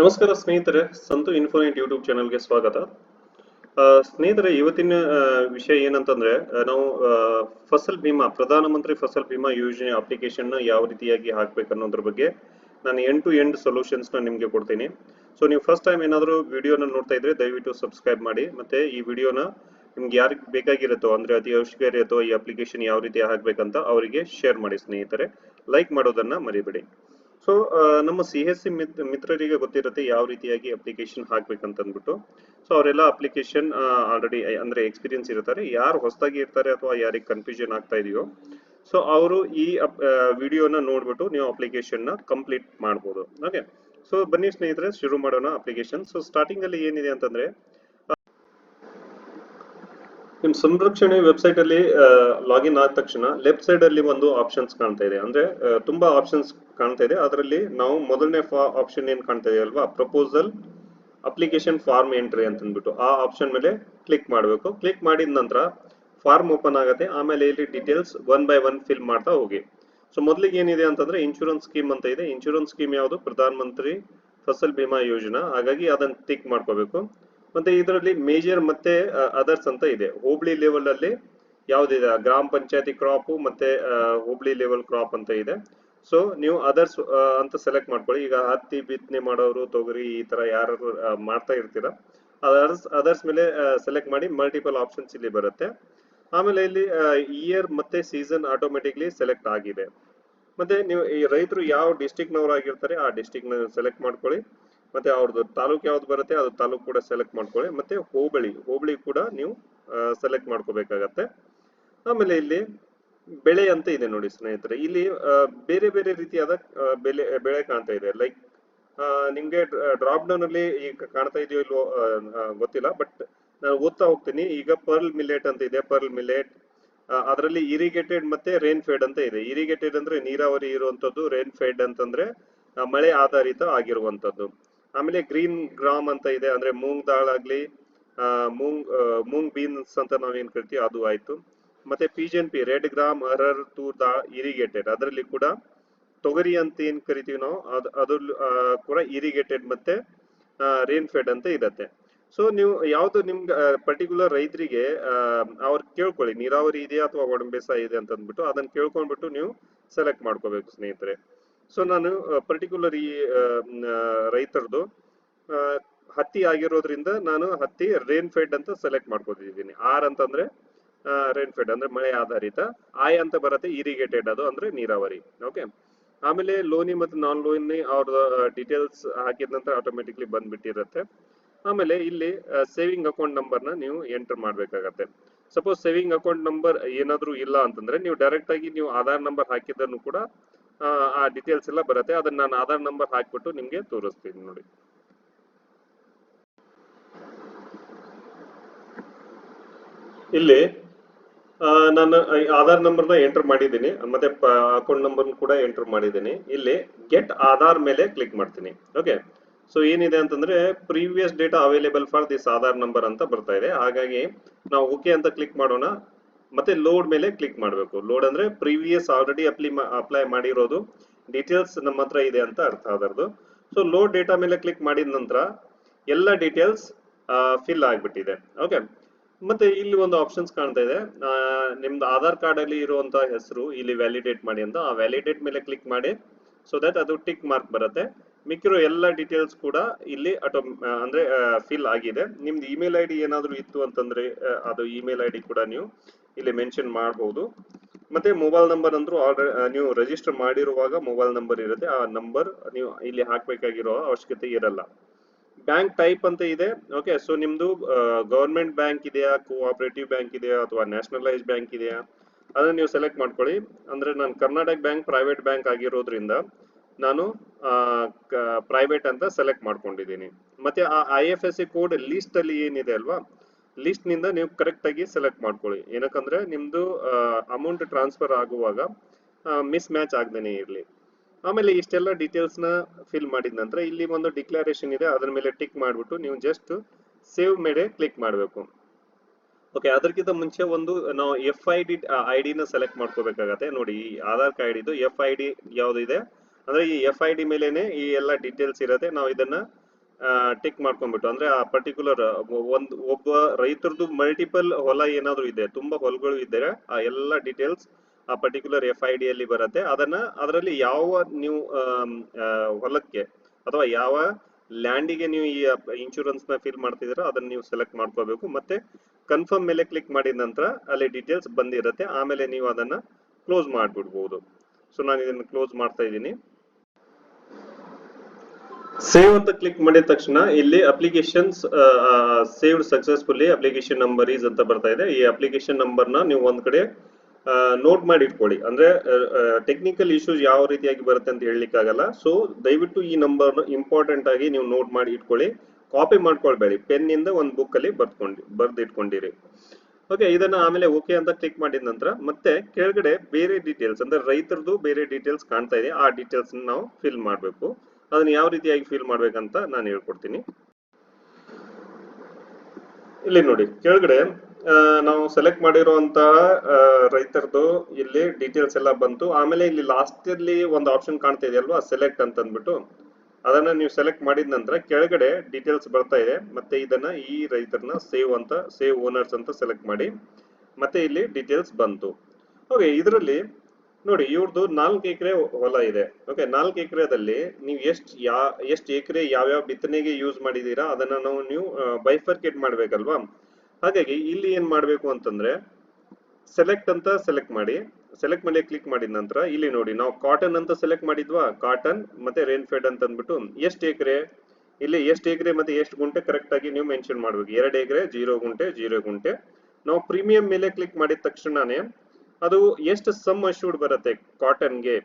ನಮಸ್ಕಾರ ಸ್ನೇಹಿತರೆ, Santu Infonet YouTube ಚಾನಲ್ಗೆ ಸ್ವಾಗತ. ಸ್ನೇಹಿತರೆ, ಇವತ್ತಿನ ವಿಷಯ ಏನಂತಂದ್ರೆ ನಾವು ಫಸಲ್ ಬಿಮಾ ಪ್ರಧಾನಮಂತ್ರಿ ಫಸಲ್ ಬಿಮಾ ಯೋಜನೆ ಅಪ್ಲಿಕೇಶನ್ ಯಾವ ರೀತಿಯಾಗಿ ಹಾಕ್ಬೇಕು ಅನ್ನೋದ್ರ ಬಗ್ಗೆ ನಾನು ಎಂಡ್ ಟು ಎಂಡ್ ಸೊಲ್ಯೂಷನ್ಸ್ನ ನಿಮ್ಗೆ ಕೊಡ್ತೀನಿ. ಸೊ ನೀವು ಫಸ್ಟ್ ಟೈಮ್ ಏನಾದರೂ ವಿಡಿಯೋನ ನೋಡ್ತಾ ಇದ್ರೆ ದಯವಿಟ್ಟು ಸಬ್ಸ್ಕ್ರೈಬ್ ಮಾಡಿ, ಮತ್ತೆ ಈ ವಿಡಿಯೋನ ನಿಮ್ಗೆ ಯಾರಿಗೆ ಬೇಕಾಗಿರುತ್ತೋ, ಅಂದ್ರೆ ಅತಿ ಅವಶ್ಯಕ ಅಥವಾ ಈ ಅಪ್ಲಿಕೇಶನ್ ಯಾವ ರೀತಿ ಹಾಕ್ಬೇಕಂತ ಅವರಿಗೆ ಶೇರ್ ಮಾಡಿ ಸ್ನೇಹಿತರೆ. ಲೈಕ್ ಮಾಡೋದನ್ನ ಮರಿಬೇಡಿ. ಸೊ ನಮ್ಮ ಸಿ ಎಸ್ ಸಿ ಮಿತ್ರರಿಗೆ ಗೊತ್ತಿರುತ್ತೆ ಯಾವ ರೀತಿಯಾಗಿ ಅಪ್ಲಿಕೇಶನ್ ಹಾಕ್ಬೇಕಂತ ಅಂದ್ಬಿಟ್ಟು ಸೊ ಅವರೆಲ್ಲ ಅಪ್ಲಿಕೇಶನ್ ಆಲ್ರೆಡಿ ಅಂದ್ರೆ ಎಕ್ಸ್ಪೀರಿಯನ್ಸ್ ಇರ್ತಾರೆ ಯಾರು ಹೊಸದಾಗಿ ಇರ್ತಾರೆ ಅಥವಾ ಯಾರಿಗೆ ಕನ್ಫ್ಯೂಷನ್ ಆಗ್ತಾ ಇದೆಯೋ. ಸೊ ಅವರು ಈ ವಿಡಿಯೋನ ನೋಡ್ಬಿಟ್ಟು ನೀವು ಅಪ್ಲಿಕೇಶನ್ನ ಕಂಪ್ಲೀಟ್ ಮಾಡ್ಬೋದು. ಓಕೆ ಸೊ ಬನ್ನಿ ಸ್ನೇಹಿತರೆ, ಶುರು ಮಾಡೋಣ ಅಪ್ಲಿಕೇಶನ್ ಸೊ ಸ್ಟಾರ್ಟಿಂಗ್ ಅಲ್ಲಿ ಏನಿದೆ ಅಂತಂದ್ರೆ ನಿಮ್ ಸಂರಕ್ಷಣೆ ವೆಬ್ಸೈಟ್ ಅಲ್ಲಿ ಲಾಗಿನ್ ಆದ ತಕ್ಷಣ ಲೆಫ್ಟ್ ಸೈಡ್ ಅಲ್ಲಿ ಒಂದು ಆಪ್ಷನ್ಸ್ ಕಾಣ್ತಾ ಇದೆ. ಅಂದ್ರೆ ತುಂಬಾ ಆಪ್ಷನ್ಸ್ ಕಾಣ್ತಾ ಇದೆ. ಅದರಲ್ಲಿ ನಾವು ಮೊದಲನೇ ಆಪ್ಷನ್ ಏನ್ ಕಾಣ್ತಾ ಇದೆ ಅಲ್ವಾ? ಪ್ರಪೋಸಲ್ ಅಪ್ಲಿಕೇಶನ್ ಫಾರ್ಮ್ ಎಂಟ್ರಿ ಅಂತ ಅಂದ್ಬಿಟ್ಟು ಆ ಆಪ್ಷನ್ ಮೇಲೆ ಕ್ಲಿಕ್ ಮಾಡಬೇಕು. ಕ್ಲಿಕ್ ಮಾಡಿದ ನಂತರ ಫಾರ್ಮ್ ಓಪನ್ ಆಗುತ್ತೆ. ಆಮೇಲೆ ಇಲ್ಲಿ details one by one fill ಮಾಡ್ತಾ ಹೋಗಿ. ಸೊ ಮೊದಲಿಗೆ ಏನಿದೆ ಅಂತಂದ್ರೆ ಇನ್ಶೂರೆನ್ಸ್ ಸ್ಕೀಮ್ ಅಂತ ಇದೆ. ಇನ್ಶೂರೆನ್ಸ್ ಸ್ಕೀಮ್ ಯಾವುದು? ಪ್ರಧಾನ ಮಂತ್ರಿ ಫಸಲ್ ಬಿಮಾ ಯೋಜನಾ. ಹಾಗಾಗಿ ಅದನ್ನ ಟಿಕ್ ಮಾಡ್ಕೋಬೇಕು. ಮತ್ತೆ ಇದರಲ್ಲಿ ಮೇಜರ್ ಮತ್ತೆ ಅದರ್ಸ್ ಅಂತ ಇದೆ. ಹೋಬಳಿ ಲೆವೆಲ್ ಅಲ್ಲಿ ಯಾವ್ದಿದೆ? ಗ್ರಾಮ ಪಂಚಾಯತಿ ಕ್ರಾಪ್ ಮತ್ತೆ ಹೋಬಳಿ ಲೆವೆಲ್ ಕ್ರಾಪ್ ಅಂತ ಇದೆ. ಸೊ ನೀವು ಅದರ್ಸ್ ಅಂತ ಸೆಲೆಕ್ಟ್ ಮಾಡ್ಕೊಳ್ಳಿ. ಈಗ ಹತ್ತಿ, ಬಿತ್ತನೆ ಮಾಡೋರು, ತೊಗರಿ ಈ ತರ ಯಾರು ಮಾಡ್ತಾ ಇರ್ತೀರಾ? ಅದರ್ಸ್ ಅದರ್ಸ್ ಮೇಲೆ ಸೆಲೆಕ್ಟ್ ಮಾಡಿ ಮಲ್ಟಿಪಲ್ ಆಪ್ಷನ್ಸ್ ಇಲ್ಲಿ ಬರುತ್ತೆ. ಆಮೇಲೆ ಇಲ್ಲಿ ಇಯರ್ ಮತ್ತೆ ಸೀಸನ್ ಆಟೋಮೆಟಿಕ್ಲಿ ಸೆಲೆಕ್ಟ್ ಆಗಿದೆ. ಮತ್ತೆ ನೀವು ಈ ರೈತರು ಯಾವ ಡಿಸ್ಟಿಕ್ ನವರಾಗಿರ್ತಾರೆ, ಆ ಡಿಸ್ಟಿಕ್ ಸೆಲೆಕ್ಟ್ ಮಾಡ್ಕೊಳ್ಳಿ. ಮತ್ತೆ ಅವ್ರದ್ದು ತಾಲೂಕ್ ಯಾವ್ದು ಬರುತ್ತೆ ಅದು ತಾಲೂಕು ಕೂಡ ಸೆಲೆಕ್ಟ್ ಮಾಡ್ಕೊಳ್ಳಿ. ಮತ್ತೆ ಹೋಬಳಿ ಹೋಬಳಿ ಕೂಡ ನೀವು ಸೆಲೆಕ್ಟ್ ಮಾಡ್ಕೋಬೇಕಾಗತ್ತೆ. ಆಮೇಲೆ ಇಲ್ಲಿ ಬೆಳೆ ಅಂತ ಇದೆ ನೋಡಿ ಸ್ನೇಹಿತರೆ. ಇಲ್ಲಿ ಬೇರೆ ಬೇರೆ ರೀತಿಯಾದ ಬೆಲೆ, ಬೆಳೆ ಕಾಣ್ತಾ ಇದೆ. ಲೈಕ್ ನಿಮ್ಗೆ ಡ್ರಾಪ್ ಡೌನ್ ಅಲ್ಲಿ ಈಗ ಕಾಣ್ತಾ ಇದೆಯೋ ಇಲ್ವೋ ಗೊತ್ತಿಲ್ಲ. ಬಟ್ ನಾನು ಓದ್ತಾ ಹೋಗ್ತೀನಿ. ಈಗ ಪರ್ಲ್ ಮಿಲೆಟ್ ಅಂತ ಇದೆ ಪರ್ಲ್ ಮಿಲೆಟ್ ಅದರಲ್ಲಿ ಇರಿಗೇಟೆಡ್ ಮತ್ತೆ ರೇನ್ ಫೆಡ್ ಅಂತ ಇದೆ. ಇರಿಗೇಟೆಡ್ ಅಂದ್ರೆ ನೀರಾವರಿ ಇರುವಂತದ್ದು ರೇನ್ ಫೆಡ್ ಅಂತಂದ್ರೆ ಮಳೆ ಆಧಾರಿತ ಆಗಿರುವಂತದ್ದು. ಆಮೇಲೆ ಗ್ರೀನ್ ಗ್ರಾಮ್ ಅಂತ ಇದೆ, ಅಂದ್ರೆ ಮೂಂಗ್ ದಾಳ್ ಆಗ್ಲಿ ಮೂಂಗ್ ಮೂಂಗ್ ಬೀನ್ಸ್ ಅಂತ ನಾವೇನ್ ಕರಿತೀವಿ, ಅದು ಆಯ್ತು. ಮತ್ತೆ pigeon pea, red gram, arhar, toor dal, irrigated. ಅದರಲ್ಲಿ ಕೂಡ ತೊಗರಿ ಅಂತ ಏನ್ ಕರಿತೀವಿ ನಾವು, ಅದು ಅದ್ರ ಕೂಡ ಇರಿಗೇಟೆಡ್ ಮತ್ತೆ ರೇನ್ ಫೆಡ್ ಅಂತ ಇರತ್ತೆ. ಸೊ ನೀವು ಯಾವ್ದು ನಿಮ್ಗೆ ಪರ್ಟಿಕ್ಯುಲರ್ ರೈತರಿಗೆ ಅವ್ರು ಕೇಳ್ಕೊಳ್ಳಿ, ನೀರಾವರಿ ಇದೆಯಾ ಅಥವಾ ಒಣ ಬೇಸಾಯ ಇದೆ ಅಂತ ಅಂದ್ಬಿಟ್ಟು ಅದನ್ನ ಕೇಳ್ಕೊಂಡ್ಬಿಟ್ಟು ನೀವು ಸೆಲೆಕ್ಟ್ ಮಾಡ್ಕೋಬೇಕು ಸ್ನೇಹಿತರೆ. ಸೊ ನಾನು ಪರ್ಟಿಕ್ಯುಲರ್ ಈ ರೈತರದು ಹತ್ತಿ ಆಗಿರೋದ್ರಿಂದ ನಾನು ಹತ್ತಿ ರೇನ್ ಫೆಡ್ ಅಂತ ಸೆಲೆಕ್ಟ್ ಮಾಡ್ಕೊತಿದ್ದೀನಿ. ಆರ್ ಅಂತಂದ್ರೆ ರೇನ್ ಫೆಡ್ ಅಂದ್ರೆ ಮಳೆ ಆಧಾರಿತ. ಆಯ್ ಅಂತ ಬರುತ್ತೆ ಇರಿಗೇಟೆಡ್ ಅದು ಅಂದ್ರೆ ನೀರಾವರಿ. ಓಕೆ ಆಮೇಲೆ ಲೋನಿ ಮತ್ತು ನಾನ್ ಲೋನಿ ಅವ್ರ ಡೀಟೇಲ್ಸ್ ಹಾಕಿದ ನಂತರ ಆಟೋಮೆಟಿಕ್ಲಿ ಬಂದ್ಬಿಟ್ಟಿರುತ್ತೆ. ಆಮೇಲೆ ಇಲ್ಲಿ ಸೇವಿಂಗ್ ಅಕೌಂಟ್ ನಂಬರ್ನ ನೀವು ಎಂಟರ್ ಮಾಡ್ಬೇಕಾಗತ್ತೆ. ಸಪೋಸ್ ಸೇವಿಂಗ್ ಅಕೌಂಟ್ ನಂಬರ್ ಏನಾದ್ರೂ ಇಲ್ಲ ಅಂತಂದ್ರೆ, ನೀವು ಡೈರೆಕ್ಟ್ ಆಗಿ ನೀವು ಆಧಾರ್ ನಂಬರ್ ಹಾಕಿದ್ದನ್ನು ಕೂಡ ಆ, ಡೀಟೇಲ್ಸ್ ಎಲ್ಲ ಬರುತ್ತೆ. ಅದನ್ನ ನಾನು ಆಧಾರ್ ನಂಬರ್ ಹಾಕಿಬಿಟ್ಟು ನಿಮ್ಗೆ ತೋರಿಸ್ತೀನಿ ನೋಡಿ. ಇಲ್ಲಿ ನಾನು ಆಧಾರ್ ಆಧಾರ್ ನಂಬರ್ನ ಎಂಟರ್ ಮಾಡಿದ್ದೀನಿ. ಮತ್ತೆ ಅಕೌಂಟ್ ನಂಬರ್ ಕೂಡ ಎಂಟರ್ ಮಾಡಿದ್ದೀನಿ. ಇಲ್ಲಿ ಗೆಟ್ ಆಧಾರ್ ಮೇಲೆ ಕ್ಲಿಕ್ ಮಾಡ್ತೀನಿ. ಓಕೆ ಸೊ ಏನಿದೆ ಅಂತಂದ್ರೆ previous data available for this Aadhaar number ಅಂತ ಬರ್ತಾ ಇದೆ. ಹಾಗಾಗಿ ನಾವು ಓಕೆ ಅಂತ ಕ್ಲಿಕ್ ಮಾಡೋಣ. ಮತ್ತೆ ಲೋಡ್ ಮೇಲೆ ಕ್ಲಿಕ್ ಮಾಡಬೇಕು. ಲೋಡ್ ಅಂದ್ರೆ ಪ್ರೀವಿಯಸ್ ಆಲ್ರೆಡಿ ಅಪ್ಲಿ ಅಪ್ಲೈ ಮಾಡಿರೋದು. ಡೀಟೇಲ್ಸ್ ನಮ್ಮ ಹತ್ರ ಇದೆ ಅಂತ ಅರ್ಥ ಅದರದು ಸೊ ಲೋಡ್ ಡೇಟಾ ಮೇಲೆ ಕ್ಲಿಕ್ ಮಾಡಿದ ನಂತರ ಎಲ್ಲ ಡೀಟೇಲ್ಸ್ ಫಿಲ್ ಆಗಿಬಿಟ್ಟಿದೆ. ಓಕೆ ಮತ್ತೆ ಇಲ್ಲಿ ಒಂದು ಆಪ್ಷನ್ಸ್ ಕಾಣ್ತಾ ಇದೆ. ನಿಮ್ದು ಆಧಾರ್ ಕಾರ್ಡ್ ಅಲ್ಲಿ ಇರುವಂತ ಹೆಸರು ಇಲ್ಲಿ ವ್ಯಾಲಿಡೇಟ್ ಮಾಡಿ ಅಂತ. ಆ ವ್ಯಾಲಿಡೇಟ್ ಮೇಲೆ ಕ್ಲಿಕ್ ಮಾಡಿ ಸೊ ದಟ್ ಅದು ಟಿಕ್ ಮಾರ್ಕ್ ಬರುತ್ತೆ. ಮಿಕ್ಕಿರೋ ಎಲ್ಲ ಡೀಟೇಲ್ಸ್ ಕೂಡ ಇಲ್ಲಿ ಆಟೋ ಅಂದ್ರೆ ಫಿಲ್ ಆಗಿದೆ. ನಿಮ್ದು ಇಮೇಲ್ ಐ ಡಿ ಏನಾದ್ರು ಇತ್ತು ಅಂತಂದ್ರೆ ಅದು ಇಮೇಲ್ ಐ ಡಿ ಕೂಡ ನೀವು ಇಲ್ಲಿ ಮೆನ್ಷನ್ ಮಾಡಬಹುದು ಮತ್ತೆ ಮೊಬೈಲ್ ನಂಬರ್ ಅಂದ್ರೂ ಆಲ್ರೆಡಿ ನೀವು ರಿಜಿಸ್ಟರ್ ಮಾಡಿರುವಾಗ ಮೊಬೈಲ್ ನಂಬರ್ ಇರುತ್ತೆ. ಆ ನಂಬರ್ ನೀವು ಇಲ್ಲಿ ಹಾಕ್ಬೇಕಾಗಿರೋ ಅವಶ್ಯಕತೆ ಇರಲ್ಲ. ಬ್ಯಾಂಕ್ ಟೈಪ್ ಅಂತ ಇದೆ. ಓಕೆ ಸೊ ನಿಮ್ದು ಗವರ್ಮೆಂಟ್ ಬ್ಯಾಂಕ್ ಇದೆಯಾ ಕೋಆಪರೇಟಿವ್ ಬ್ಯಾಂಕ್ ಇದೆಯಾ, ಅಥವಾ ನ್ಯಾಷನಲೈಸ್ ಬ್ಯಾಂಕ್ ಇದೆಯಾ? ಅದನ್ನ ನೀವು ಸೆಲೆಕ್ಟ್ ಮಾಡ್ಕೊಳ್ಳಿ. ಅಂದ್ರೆ ನಾನು ಕರ್ನಾಟಕ ಬ್ಯಾಂಕ್ ಪ್ರೈವೇಟ್ ಬ್ಯಾಂಕ್ ಆಗಿರೋದ್ರಿಂದ ನಾನು ಪ್ರೈವೇಟ್ ಅಂತ ಸೆಲೆಕ್ಟ್ ಮಾಡ್ಕೊಂಡಿದ್ದೀನಿ. ಮತ್ತೆ ಆ I F S C code list ಅಲ್ಲಿ ಏನಿದೆ ಅಲ್ವಾ? ಲಿಸ್ಟ್ನಿಂದ ನೀವು ಕರೆಕ್ಟ್ ಆಗಿ ಸೆಲೆಕ್ಟ್ ಮಾಡ್ಕೊಳ್ಳಿ. ಏನಕ್ಕಂದ್ರೆ ನಿಮ್ದು ಅಮೌಂಟ್ ಟ್ರಾನ್ಸ್ಫರ್ ಆಗುವಾಗ ಮಿಸ್ ಮ್ಯಾಚ್ ಆಗ್ದೇನೆ ಇರಲಿ. ಆಮೇಲೆ ಇಷ್ಟೆಲ್ಲ ಡೀಟೇಲ್ಸ್ನ ಫಿಲ್ ಮಾಡಿದ ನಂತರ ಇಲ್ಲಿ ಒಂದು ಡಿಕ್ಲರೇಷನ್ ಇದೆ, ಅದರ ಮೇಲೆ ಟಿಕ್ ಮಾಡ್ಬಿಟ್ಟು ನೀವು ಜಸ್ಟ್ ಸೇವ್ ಮೇಲೆ ಕ್ಲಿಕ್ ಮಾಡಬೇಕು. ಓಕೆ ಅದಕ್ಕಿಂತ ಮುಂಚೆ ಒಂದು, ನಾವು ಎಫ್ ಐ ಡಿ ಐ ಡಿನ ಸೆಲೆಕ್ಟ್ ಮಾಡ್ಕೋಬೇಕಾಗತ್ತೆ. ನೋಡಿ, ಈ ಆಧಾರ್ ಕಾರ್ಡ್ ಇದು ಎಫ್ ಐ ಡಿ ಯಾವ್ದು ಇದೆ? ಅಂದ್ರೆ ಈ ಎಫ್ ಐ ಡಿ ಮೇಲೆನೆ ಈ ಎಲ್ಲ ಡೀಟೇಲ್ಸ್ ಇರುತ್ತೆ. ನಾವು ಇದನ್ನ ಟಿಕ್ ಮಾಡ್ಕೊಂಡ್ಬಿಟ್ಟು, ಅಂದ್ರೆ ಆ ಪರ್ಟಿಕ್ಯುಲರ್ ಒಂದು ಒಬ್ಬ ರೈತರದು ಮಲ್ಟಿಪಲ್ ಹೊಲ ಏನಾದ್ರು ಇದೆ, ತುಂಬಾ ಹೊಲಗಳು ಇದ್ದರೆ ಆ ಎಲ್ಲ ಡೀಟೇಲ್ಸ್ ಆ ಪರ್ಟಿಕ್ಯುಲರ್ ಎಫ್ ಐ ಡಿ ಅಲ್ಲಿ ಬರುತ್ತೆ. ಅದನ್ನ, ಅದರಲ್ಲಿ ಯಾವ ನೀವು ಹೊಲಕ್ಕೆ ಅಥವಾ ಯಾವ ಲ್ಯಾಂಡಿಗೆ ನೀವು ಈ ಇನ್ಶೂರೆನ್ಸ್ನ ಫಿಲ್ ಮಾಡ್ತಿದ್ದೀರಾ ಅದನ್ನ ನೀವು ಸೆಲೆಕ್ಟ್ ಮಾಡ್ಕೋಬೇಕು. ಮತ್ತೆ ಕನ್ಫರ್ಮ್ ಮೇಲೆ ಕ್ಲಿಕ್ ಮಾಡಿದ ನಂತರ ಅಲ್ಲಿ ಡೀಟೇಲ್ಸ್ ಬಂದಿರುತ್ತೆ. ಆಮೇಲೆ ನೀವು ಅದನ್ನ ಕ್ಲೋಸ್ ಮಾಡ್ಬಿಡ್ಬಹುದು ಸೊ ನಾನು ಇದನ್ನ ಕ್ಲೋಸ್ ಮಾಡ್ತಾ ಇದ್ದೀನಿ. ಸೇವ್ ಅಂತ ಕ್ಲಿಕ್ ಮಾಡಿದ ತಕ್ಷಣ ಇಲ್ಲಿ applications saved successfully application number is ಅಂತ ಬರ್ತಾ ಇದೆ. ಈ ಅಪ್ಲಿಕೇಶನ್ ನಂಬರ್ನ ನೀವು ಒಂದ್ ಕಡೆ ನೋಟ್ ಮಾಡಿ ಇಟ್ಕೊಳ್ಳಿ. ಅಂದ್ರೆ ಟೆಕ್ನಿಕಲ್ ಇಶ್ಯೂಸ್ ಯಾವ ರೀತಿಯಾಗಿ ಬರುತ್ತೆ ಅಂತ ಹೇಳಲಿಕ್ಕೆ ಆಗಲ್ಲ. ಸೊ ದಯವಿಟ್ಟು ಈ ನಂಬರ್ ಇಂಪಾರ್ಟೆಂಟ್ ಆಗಿ ನೀವು ನೋಟ್ ಮಾಡಿ ಇಟ್ಕೊಳ್ಳಿ. ಕಾಪಿ ಮಾಡ್ಕೊಳ್ಬೇಡಿ. ಪೆನ್ ಇಂದ ಒಂದು ಬುಕ್ ಅಲ್ಲಿ ಬರ್ಕೊಂಡು ಬರ್ದು ಇಟ್ಕೊಂಡಿರಿ. ಓಕೆ ಇದನ್ನ ಆಮೇಲೆ ಓಕೆ ಅಂತ ಕ್ಲಿಕ್ ಮಾಡಿದ ನಂತರ ಮತ್ತೆ ಕೆಳಗಡೆ ಬೇರೆ ಡೀಟೇಲ್ಸ್ ಅಂದ್ರೆ ರೈತರದು ಬೇರೆ ಡೀಟೇಲ್ಸ್ ಕಾಣ್ತಾ ಇದೆ. ಆ ಡೀಟೇಲ್ಸ್ ನಾವು ಫಿಲ್ ಮಾಡಬೇಕು. ಅದನ್ನ ಯಾವ ರೀತಿಯಾಗಿ ಫೀಲ್ ಮಾಡ್ಬೇಕಂತ ನಾನು ಹೇಳ್ಕೊಡ್ತೀನಿ. ಇಲ್ಲಿ ನೋಡಿ, ಕೆಳಗಡೆ ನಾವು ಸೆಲೆಕ್ಟ್ ಮಾಡಿರುವಂತಹ ರೈತರದು ಇಲ್ಲಿ ಡೀಟೇಲ್ಸ್ ಎಲ್ಲ ಬಂತು. ಆಮೇಲೆ ಇಲ್ಲಿ ಲಾಸ್ಟ್ ಅಲ್ಲಿ ಒಂದು ಆಪ್ಷನ್ ಕಾಣ್ತಾ ಇದೆ ಅಲ್ವಾ ಸೆಲೆಕ್ಟ್ ಅಂತ ಅಂದ್ಬಿಟ್ಟು ಅದನ್ನ ನೀವು ಸೆಲೆಕ್ಟ್ ಮಾಡಿದ ನಂತರ ಕೆಳಗಡೆ ಡೀಟೇಲ್ಸ್ ಬರ್ತಾ ಇದೆ. ಮತ್ತೆ ಇದನ್ನ ಈ ರೈತರನ್ನ ಸೇವ್ ಅಂತ ಸೇವ್ ಓನರ್ಸ್ ಅಂತ ಸೆಲೆಕ್ಟ್ ಮಾಡಿ. ಮತ್ತೆ ಇಲ್ಲಿ ಡೀಟೇಲ್ಸ್ ಬಂತು. ಓಕೆ ಇದರಲ್ಲಿ ನೋಡಿ ಇವ್ರದ್ದು ನಾಲ್ಕು ಎಕರೆ ಹೊಲ ಇದೆ. ಓಕೆ ನಾಲ್ಕು ಎಕರೆದಲ್ಲಿ ನೀವು ಎಷ್ಟು ಯಾ, ಎಷ್ಟು ಎಕರೆ ಯಾವ್ಯಾವ ಬಿತ್ತನೆಗೆ ಯೂಸ್ ಮಾಡಿದೀರಾ, ಅದನ್ನ ನಾವು ನೀವು ಬೈಫರ್ಕೇಟ್ ಮಾಡ್ಬೇಕಲ್ವಾ? ಹಾಗಾಗಿ ಇಲ್ಲಿ ಏನ್ ಮಾಡ್ಬೇಕು ಅಂತಂದ್ರೆ ಸೆಲೆಕ್ಟ್ ಅಂತ ಸೆಲೆಕ್ಟ್ ಮಾಡಿ ಸೆಲೆಕ್ಟ್ ಮೇಲೆ ಕ್ಲಿಕ್ ಮಾಡಿದ ನಂತರ ಇಲ್ಲಿ ನೋಡಿ, ನಾವು ಕಾಟನ್ ಅಂತ ಸೆಲೆಕ್ಟ್ ಮಾಡಿದ್ವಾ? ಕಾಟನ್ ಮತ್ತೆ ರೇನ್ ಫೆಡ್ ಅಂತ ಅಂದ್ಬಿಟ್ಟು ಎಷ್ಟು ಎಕರೆ, ಇಲ್ಲಿ ಎಷ್ಟು ಎಕರೆ ಮತ್ತೆ ಎಷ್ಟು ಗುಂಟೆ ಕರೆಕ್ಟ್ ಆಗಿ ನೀವು ಮೆನ್ಷನ್ ಮಾಡ್ಬೇಕು. ಎರಡು ಎಕರೆ, ಜೀರೋ ಗುಂಟೆ ಜೀರೋ ಗುಂಟೆ. ನಾವು ಪ್ರೀಮಿಯಂ ಮೇಲೆ ಕ್ಲಿಕ್ ಮಾಡಿದ ತಕ್ಷಣನೇ ಅದು ಎಷ್ಟು ಸಮ್ ಅಶ್ಯೂಡ್ ಬರುತ್ತೆ ಕಾಟನ್ಗೆ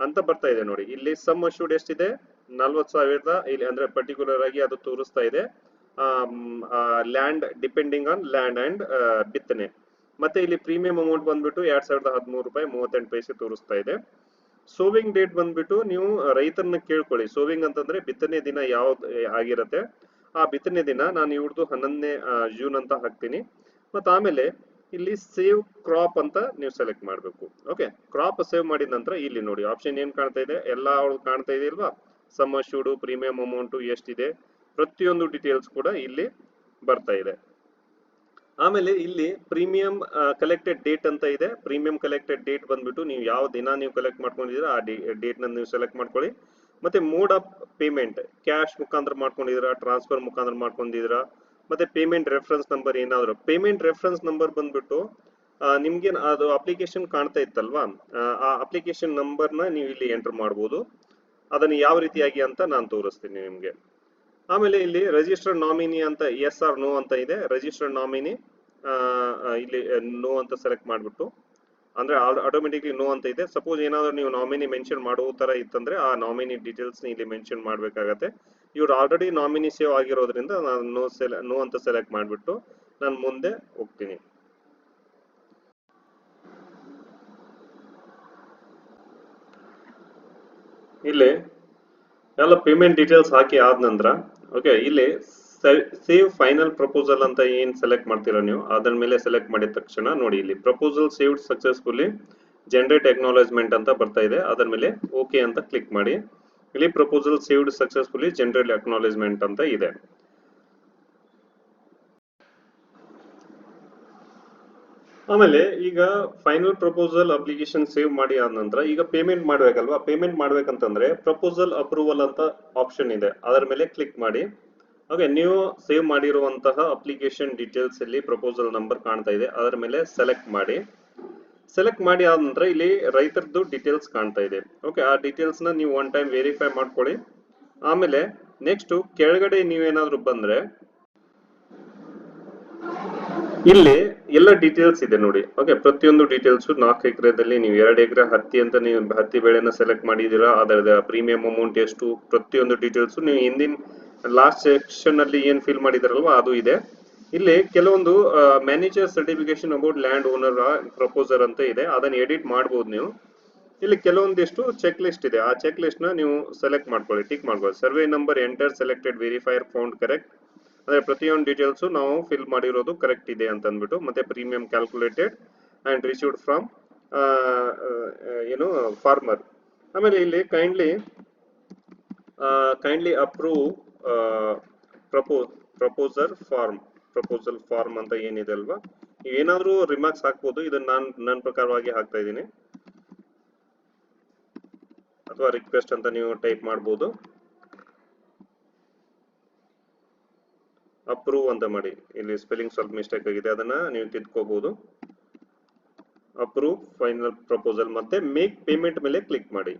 ಅಂತ ಬರ್ತಾ ಇದೆ ನೋಡಿ. ಇಲ್ಲಿ ಸಮ್ ಅಶ್ಯೂಡ್ ಎಷ್ಟಿದೆ? ನಲ್ವತ್ ಸಾವಿರದ ಇಲ್ಲಿ ಅಂದ್ರೆ ಪರ್ಟಿಕ್ಯುಲರ್ ಆಗಿ ಅದು ತೋರಿಸ್ತಾ ಇದೆ. Land depending on land and ಬಿತ್ತನೆ. ಮತ್ತೆ ಇಲ್ಲಿ ಪ್ರೀಮಿಯಂ ಅಮೌಂಟ್ ಬಂದ್ಬಿಟ್ಟು ಎರಡ್ ಸಾವಿರದ ಹದಿಮೂರು ರೂಪಾಯಿ ಮೂವತ್ತೆಂಟು ಪೈಸೆ ತೋರಿಸ್ತಾ ಇದೆ. ಸೋವಿಂಗ್ ಡೇಟ್ ಬಂದ್ಬಿಟ್ಟು ನೀವು ರೈತರನ್ನ ಕೇಳ್ಕೊಳ್ಳಿ. ಸೋವಿಂಗ್ ಅಂತಂದ್ರೆ ಬಿತ್ತನೆ ದಿನ ಯಾವ್ದು ಆಗಿರತ್ತೆ? ಆ ಬಿತ್ತನೆ ದಿನ ನಾನು ಇವ್ರದ್ದು ಹನ್ನೊಂದನೇ ಜೂನ್ ಅಂತ ಹಾಕ್ತೀನಿ. ಮತ್ತೆ ಆಮೇಲೆ ಇಲ್ಲಿ ಸೇವ್ ಕ್ರಾಪ್ ಅಂತ ನೀವು ಸೆಲೆಕ್ಟ್ ಮಾಡಬೇಕು. ಓಕೆ ಕ್ರಾಪ್ ಸೇವ್ ಮಾಡಿದ ನಂತರ ಇಲ್ಲಿ ನೋಡಿ ಆಪ್ಷನ್ ಏನ್ ಕಾಣ್ತಾ ಇದೆ? ಎಲ್ಲ ಅವ್ರದ್ದು ಕಾಣ್ತಾ ಇದೆ ಅಲ್ವಾ? ಸಮ ಶೂಡು ಪ್ರೀಮಿಯಂ ಅಮೌಂಟ್ ಎಷ್ಟಿದೆ ಪ್ರತಿಯೊಂದು ಡೀಟೇಲ್ಸ್ ಕೂಡ ಇಲ್ಲಿ ಬರ್ತಾ ಇದೆ. ಆಮೇಲೆ ಇಲ್ಲಿ ಪ್ರೀಮಿಯಂ ಕಲೆಕ್ಟೆಡ್ ಡೇಟ್ ಅಂತ ಇದೆ. ಪ್ರೀಮಿಯಂ ಕಲೆಕ್ಟೆಡ್ ಡೇಟ್ ಬಂದ್ಬಿಟ್ಟು ನೀವು ಯಾವ ದಿನ ನೀವು ಕಲೆಕ್ಟ್ ಮಾಡ್ಕೊಂಡಿದ್ದೀರಾ, ಆ ಡೇಟ್ನ ನೀವು ಸೆಲೆಕ್ಟ್ ಮಾಡ್ಕೊಳ್ಳಿ. ಮತ್ತೆ ಮೋಡ್ ಆಫ್ ಪೇಮೆಂಟ್ ಕ್ಯಾಶ್ ಮುಖಾಂತರ ಮಾಡ್ಕೊಂಡಿದ್ದೀರಾ ಟ್ರಾನ್ಸ್ಫರ್ ಮುಖಾಂತರ ಮಾಡ್ಕೊಂಡಿದ್ದೀರಾ ಮತ್ತೆ ಪೇಮೆಂಟ್ ರೆಫರೆನ್ಸ್ ನಂಬರ್ ಏನಾದ್ರು. ಪೇಮೆಂಟ್ ರೆಫರೆನ್ಸ್ ನಂಬರ್ ಬಂದ್ಬಿಟ್ಟು ನಿಮ್ಗೆ ಅದು ಅಪ್ಲಿಕೇಶನ್ ಕಾಣ್ತಾ ಇತ್ತಲ್ವಾ? ಆ, ಅಪ್ಲಿಕೇಶನ್ ನಂಬರ್ನ ನೀವು ಇಲ್ಲಿ ಎಂಟರ್ ಮಾಡ್ಬೋದು. ಅದನ್ನು ಯಾವ ರೀತಿಯಾಗಿ ಅಂತ ನಾನು ತೋರಿಸ್ತೀನಿ ನಿಮ್ಗೆ. ಆಮೇಲೆ ಇಲ್ಲಿ ರಿಜಿಸ್ಟರ್ಡ್ ನಾಮಿನಿ ಅಂತ ಎಸ್ ಆರ್ ನೋ ಅಂತ ಇದೆ. ರಿಜಿಸ್ಟರ್ಡ್ ನಾಮಿನಿ ಇಲ್ಲಿ ನೋ ಅಂತ ಸೆಲೆಕ್ಟ್ ಮಾಡಿಬಿಟ್ಟು. ಅಂದ್ರೆ ಆಟೋಮೆಟಿಕ್ಲಿ ನೋ ಅಂತ ಇದೆ. ಸಪೋಸ್ ಏನಾದರೂ ನೀವು ನಾಮಿನಿ ಮೆನ್ಷನ್ ಮಾಡೋ ತರ ಇತ್ತಂದ್ರೆ ಆ ನಾಮಿನಿ ಡೀಟೇಲ್ಸ್ ಇಲ್ಲಿ ಮೆನ್ಷನ್ ಮಾಡ್ಬೇಕಾಗತ್ತೆ. ಇವ್ರು ಆಲ್ರೆಡಿ ನಾಮಿನಿ ಸೇವ್ ಆಗಿರೋದ್ರಿಂದ ನಾನು ನೋ ಸೆಲೆ ನೋ ಅಂತ ಸೆಲೆಕ್ಟ್ ಮಾಡ್ಬಿಟ್ಟು ನಾನು ಮುಂದೆ ಹೋಗ್ತೀನಿ. ಇಲ್ಲಿ ಎಲ್ಲ ಪೇಮೆಂಟ್ ಡೀಟೇಲ್ಸ್ ಹಾಕಿ ಆದ ನಂತರ ಓಕೆ ಇಲ್ಲಿ ಸೇವ್ ಫೈನಲ್ ಪ್ರಪೋಸಲ್ ಅಂತ ಏನ್ ಸೆಲೆಕ್ಟ್ ಮಾಡ್ತೀರಾ ನೀವು ಅದರ ಮೇಲೆ ಸೆಲೆಕ್ಟ್ ಮಾಡಿದ ತಕ್ಷಣ ನೋಡಿ ಇಲ್ಲಿ proposal saved successfully generate acknowledgement ಅಂತ ಬರ್ತಾ ಇದೆ ಅದರ ಮೇಲೆ ಓಕೆ ಅಂತ ಕ್ಲಿಕ್ ಮಾಡಿ. ಇಲ್ಲಿ proposal saved successfully general acknowledgement ಅಂತ ಇದೆ. ಆಮೇಲೆ ಈಗ ಫೈನಲ್ ಪ್ರಪೋಸಲ್ ಅಪ್ಲಿಕೇಶನ್ ಸೇವ್ ಮಾಡಿ ಆದ ನಂತರ ಈಗ ಪೇಮೆಂಟ್ ಮಾಡ್ಬೇಕಲ್ವಾ? ಪೇಮೆಂಟ್ ಮಾಡ್ಬೇಕಂತಂದ್ರೆ ಪ್ರಪೋಸಲ್ ಅಪ್ರೂವಲ್ ಅಂತ ಆಪ್ಷನ್ ಇದೆ. ಅದರ ಮೇಲೆ ಕ್ಲಿಕ್ ಮಾಡಿ. ಓಕೆ ನೀವು ಸೇವ್ ಮಾಡಿರುವಂತಹ ಅಪ್ಲಿಕೇಶನ್ ಡೀಟೇಲ್ಸ್ ಇಲ್ಲಿ ಪ್ರಪೋಸಲ್ ನಂಬರ್ ಕಾಣ್ತಾ ಇದೆ. ಅದರ ಮೇಲೆ ಸೆಲೆಕ್ಟ್ ಮಾಡಿ. ಸೆಲೆಕ್ಟ್ ಮಾಡಿ ಆದ ನಂತರ ಇಲ್ಲಿ ರೈತರದ್ದು ಡೀಟೇಲ್ಸ್ ಕಾಣ್ತಾ ಇದೆ. ಓಕೆ ಆ ಡೀಟೇಲ್ಸ್ನ ನೀವು ಒನ್ ಟೈಮ್ ವೆರಿಫೈ ಮಾಡ್ಕೊಳ್ಳಿ. ಆಮೇಲೆ ನೆಕ್ಸ್ಟ್ ಕೆಳಗಡೆ ನೀವೇನಾದ್ರೂ ಬಂದ್ರೆ ಇಲ್ಲಿ ಎಲ್ಲ ಡೀಟೇಲ್ಸ್ ಇದೆ ನೋಡಿ. ಓಕೆ ಪ್ರತಿಯೊಂದು ಡೀಟೇಲ್ಸ್ ನಾಲ್ಕು ಎಕರೆದಲ್ಲಿ ನೀವು ಎರಡು ಎಕರೆ ಹತ್ತಿ ಅಂತ ನೀವು ಹತ್ತಿ ಬೆಳೆನ ಸೆಲೆಕ್ಟ್ ಮಾಡಿದ್ದೀರಾ ಅದರ ಪ್ರೀಮಿಯಂ ಅಮೌಂಟ್ ಎಷ್ಟು, ಪ್ರತಿಯೊಂದು ಡೀಟೇಲ್ಸ್ ನೀವು ಹಿಂದಿನ ಲಾಸ್ಟ್ ಸೆಕ್ಷನ್ ಅಲ್ಲಿ ಏನ್ ಫಿಲ್ ಮಾಡಿದಾರಲ್ವಾ ಅದು ಇದೆ. ಇಲ್ಲಿ ಕೆಲವೊಂದು manager certification about land owner proposer ಅಂತ ಇದೆ. ಅದನ್ನ ಎಡಿಟ್ ಮಾಡಬಹುದು ನೀವು. ಇಲ್ಲಿ ಕೆಲವೊಂದಿಷ್ಟು ಚೆಕ್ ಲಿಸ್ಟ್ ಇದೆ. ಆ ಚೆಕ್ ಲಿಸ್ಟ್ನ ನೀವು ಸೆಲೆಕ್ಟ್ ಮಾಡ್ಕೊಳ್ಳಿ ಟಿಕ್ ಮಾಡ್ಕೊಳ್ಳಿ. Survey number enter selected verifier found correct ಅಂದ್ರೆ ಪ್ರತಿಯೊಂದು ಡೀಟೇಲ್ಸ್ ನಾವು ಫಿಲ್ ಮಾಡಿರೋದು ಕರೆಕ್ಟ್ ಇದೆ ಅಂತ ಅಂದ್ಬಿಟ್ಟು ಮತ್ತೆ premium calculated and received from ಏನು ಫಾರ್ಮರ್ ಆಮೇಲೆ ಇಲ್ಲಿ kindly kindly approve ಪ್ರಪೋ proposer form proposal form ಅಂತ ಏನಿದೆ ಅಲ್ವಾ? ಏನಾದರೂ ರಿಮಾರ್ಕ್ಸ್ ಹಾಕ್ಬೋದು. ಇದನ್ನ ನಾನು ನನ್ನ ಪ್ರಕಾರವಾಗಿ ಹಾಕ್ತಾ ಇದ್ದೀನಿ. ಅಥವಾ ರಿಕ್ವೆಸ್ಟ್ ಅಂತ ನೀವು ಟೈಪ್ ಮಾಡ್ಬೋದು. ಅಪ್ರೂವ್ ಅಂತ ಮಾಡಿ. ಇಲ್ಲಿ ಸ್ಪೆಲ್ಲಿಂಗ್ ಸ್ವಲ್ಪ ಮಿಸ್ಟೇಕ್ ಆಗಿದೆ. ಅದನ್ನ ನೀವು ತಿದ್ಕೋಬಹುದು ಅಪ್ರೂವ್ ಫೈನಲ್ ಪ್ರಪೋಸಲ್ ಮತ್ತೆ ಮೇಕ್ ಪೇಮೆಂಟ್ ಮೇಲೆ ಕ್ಲಿಕ್ ಮಾಡಿ.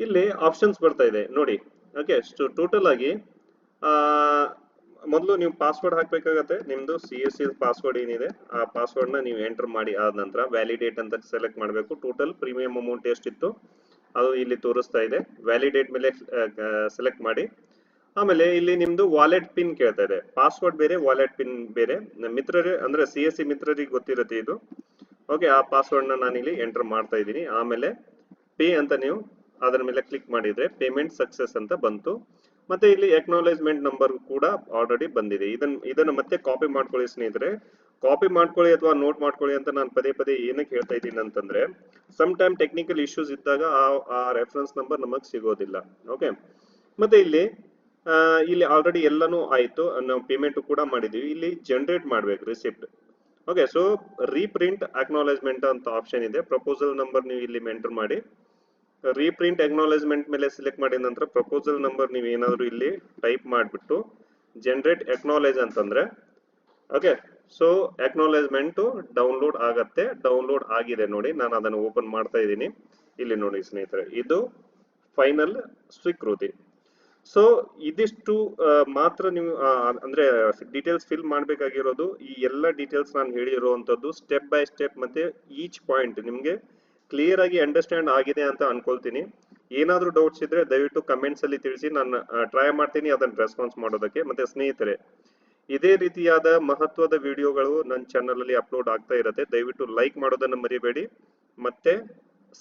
ಇಲ್ಲಿ ಆಪ್ಷನ್ಸ್ ಬರ್ತಾ ಇದೆ. ನೋಡಿ ಓಕೆ ಟೋಟಲ್ ಆಗಿ ಮೊದಲು ನೀವು ಪಾಸ್ವರ್ಡ್ ಹಾಕ್ಬೇಕಾಗತ್ತೆ. ನಿಮ್ದು ಸಿ ಎಸ್ ಸಿ ಪಾಸ್ವರ್ಡ್ ಏನಿದೆ, ಆ ಪಾಸ್ವರ್ಡ್ನ ನೀವು ಎಂಟರ್ ಮಾಡಿ ಆದ ನಂತರ ವ್ಯಾಲಿಡೇಟ್ ಅಂತ ಸೆಲೆಕ್ಟ್ ಮಾಡಬೇಕು. ಟೋಟಲ್ ಪ್ರೀಮಿಯಂ ಅಮೌಂಟ್ ಎಷ್ಟಿತ್ತು, ಅದು ಇಲ್ಲಿ ತೋರಿಸ್ತಾ ಇದೆ. ವ್ಯಾಲಿಡೇಟ್ ಮೇಲೆ ಸೆಲೆಕ್ಟ್ ಮಾಡಿ. ಆಮೇಲೆ ಇಲ್ಲಿ ನಿಮ್ದು ವಾಲೆಟ್ ಪಿನ್ ಕೇಳ್ತಾ ಇದೆ. ಪಾಸ್ವರ್ಡ್ ಬೇರೆ ವಾಲೆಟ್ ಪಿನ್ ಬೇರೆ. ಮಿತ್ರರೇ, ಅಂದ್ರೆ ಸಿ ಎಸ್ ಸಿ ಮಿತ್ರರಿಗೆ ಗೊತ್ತಿರುತ್ತೆ ಇದು. ಓಕೆ ಆ ಪಾಸ್ವರ್ಡ್ನ ನಾನು ಇಲ್ಲಿ ಎಂಟರ್ ಮಾಡ್ತಾ ಇದ್ದೀನಿ. ಆಮೇಲೆ ಪೇ ಅಂತ ನೀವು ಅದರ ಮೇಲೆ ಕ್ಲಿಕ್ ಮಾಡಿದ್ರೆ ಪೇಮೆಂಟ್ ಸಕ್ಸಸ್ ಅಂತ ಬಂತು. ಮತ್ತೆ ಇಲ್ಲಿ ಎಕ್ನಾಲೇಜ್ಮೆಂಟ್ ನಂಬರ್ ಕೂಡ ಆಲ್ರೆಡಿ ಬಂದಿದೆ. ಇದನ್ನ ಇದನ್ನ ಮತ್ತೆ ಕಾಪಿ ಮಾಡ್ಕೊಳ್ಳಿ ಸ್ನೇಹಿತರೆ. ಕಾಪಿ ಮಾಡ್ಕೊಳ್ಳಿ ಅಥವಾ ನೋಟ್ ಮಾಡ್ಕೊಳ್ಳಿ ಅಂತ ನಾನು ಪದೇ ಪದೇ ಏನಕ್ಕೆ ಹೇಳ್ತಾ ಇದ್ದೀನಿ ಅಂತಂದ್ರೆ ಸಮ್ ಟೈಮ್ ಟೆಕ್ನಿಕಲ್ ಇಶ್ಯೂಸ್ ಇದ್ದಾಗ ಆ ರೆಫರೆನ್ಸ್ ನಂಬರ್ ನಮಗ್ ಸಿಗೋದಿಲ್ಲ. ಓಕೆ ಮತ್ತೆ ಇಲ್ಲಿ ಇಲ್ಲಿ ಆಲ್ರೆಡಿ ಎಲ್ಲಾನು ಆಯ್ತು. ನಾವು ಪೇಮೆಂಟ್ ಕೂಡ ಮಾಡಿದೀವಿ. ಇಲ್ಲಿ ಜನರೇಟ್ ಮಾಡ್ಬೇಕು receipt okay so reprint acknowledgement ಅಂತ ಆಪ್ಷನ್ ಇದೆ. ಪ್ರಪೋಸಲ್ ನಂಬರ್ ನೀವು ಇಲ್ಲಿ ಎಂಟರ್ ಮಾಡಿ. ರೀಪ್ರಿಂಟ್ ಅಕ್ನಾಲೇಜ್ಮೆಂಟ್ ಮೇಲೆ ಸೆಲೆಕ್ಟ್ ಮಾಡಿದ ನಂತರ ಪ್ರಪೋಸಲ್ ನಂಬರ್ ನೀವು ಏನಾದರೂ ಇಲ್ಲಿ ಟೈಪ್ ಮಾಡಿಬಿಟ್ಟು ಜನರೇಟ್ ಅಕ್ನಾಲೇಜ್ ಅಂತಂದ್ರೆ ಓಕೆ ಸೊ ಎಕ್ನಾಲೇಜ್ಮೆಂಟು ಡೌನ್ಲೋಡ್ ಆಗತ್ತೆ ಡೌನ್ಲೋಡ್ ಆಗಿದೆ ನೋಡಿ, ನಾನು ಅದನ್ನು ಓಪನ್ ಮಾಡ್ತಾ ಇದ್ದೀನಿ. ಇಲ್ಲಿ ನೋಡಿ ಸ್ನೇಹಿತರೆ, ಇದು ಫೈನಲ್ ಸ್ವೀಕೃತಿ. ಸೊ ಇದಿಷ್ಟು ಮಾತ್ರ ನೀವು ಅಂದ್ರೆ ಡೀಟೇಲ್ಸ್ ಫಿಲ್ ಮಾಡಬೇಕಾಗಿರೋದು, ಈ ಎಲ್ಲ ಡೀಟೇಲ್ಸ್ ನಾನು ಹೇಳಿರುವಂತದ್ದು ಸ್ಟೆಪ್ ಬೈ ಸ್ಟೆಪ್ ಮತ್ತೆ ಈಚ್ ಪಾಯಿಂಟ್ ನಿಮ್ಗೆ ಕ್ಲಿಯರ್ ಆಗಿ ಅಂಡರ್ಸ್ಟ್ಯಾಂಡ್ ಆಗಿದೆ ಅಂತ ಅನ್ಕೊಳ್ತೀನಿ. ಏನಾದರೂ ಡೌಟ್ಸ್ ಇದ್ರೆ ದಯವಿಟ್ಟು ಕಮೆಂಟ್ಸ್ ಅಲ್ಲಿ ತಿಳಿಸಿ ನಾನು ಟ್ರೈ ಮಾಡ್ತೀನಿ ಅದನ್ನ ರೆಸ್ಪಾನ್ಸ್ ಮಾಡೋದಕ್ಕೆ. ಮತ್ತೆ ಸ್ನೇಹಿತರೆ, ಇದೇ ರೀತಿಯಾದ ಮಹತ್ವದ ವಿಡಿಯೋಗಳು ನನ್ನ ಚಾನಲ್ ಅಲ್ಲಿ ಅಪ್ಲೋಡ್ ಆಗ್ತಾ ಇರುತ್ತೆ. ದಯವಿಟ್ಟು ಲೈಕ್ ಮಾಡೋದನ್ನ ಮರಿಬೇಡಿ. ಮತ್ತೆ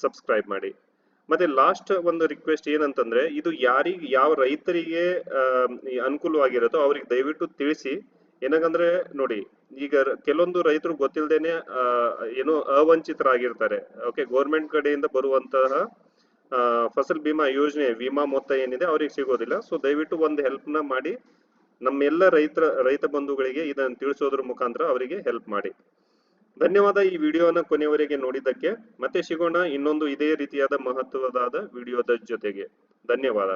ಸಬ್ಸ್ಕ್ರೈಬ್ ಮಾಡಿ. ಮತ್ತೆ ಲಾಸ್ಟ್ ಒಂದು ರಿಕ್ವೆಸ್ಟ್ ಏನಂತಂದ್ರೆ, ಇದು ಯಾರಿಗೆ, ಯಾವ ರೈತರಿಗೆ ಅನುಕೂಲವಾಗಿರುತ್ತೋ ಅವ್ರಿಗೆ ದಯವಿಟ್ಟು ತಿಳಿಸಿ. ಏನಕಂದ್ರೆ ನೋಡಿ, ಈಗ ಕೆಲವೊಂದು ರೈತರು ಗೊತ್ತಿಲ್ಲದೇನೆ ಏನೋ ಅವಂಚಿತರಾಗಿರ್ತಾರೆ. ಓಕೆ ಗೌರ್ಮೆಂಟ್ ಕಡೆಯಿಂದ ಬರುವಂತಹ ಫಸಲ್ ಬಿಮಾ ಯೋಜನೆ ವಿಮಾ ಮೊತ್ತ ಏನಿದೆ ಅವ್ರಿಗೆ ಸಿಗೋದಿಲ್ಲ. ಸೊ ದಯವಿಟ್ಟು ಒಂದು ಹೆಲ್ಪ್ನ ಮಾಡಿ, ನಮ್ಮೆಲ್ಲ ರೈತರ, ರೈತ ಬಂಧುಗಳಿಗೆ ಇದನ್ನು ತಿಳಿಸೋದ್ರ ಮುಖಾಂತರ ಅವರಿಗೆ ಹೆಲ್ಪ್ ಮಾಡಿ. ಧನ್ಯವಾದ ಈ ವಿಡಿಯೋನ ಕೊನೆಯವರೆಗೆ ನೋಡಿದ್ದಕ್ಕೆ. ಮತ್ತೆ ಸಿಗೋಣ ಇನ್ನೊಂದು ಇದೇ ರೀತಿಯಾದ ಮಹತ್ವದಾದ ವಿಡಿಯೋದ ಜೊತೆಗೆ. ಧನ್ಯವಾದ.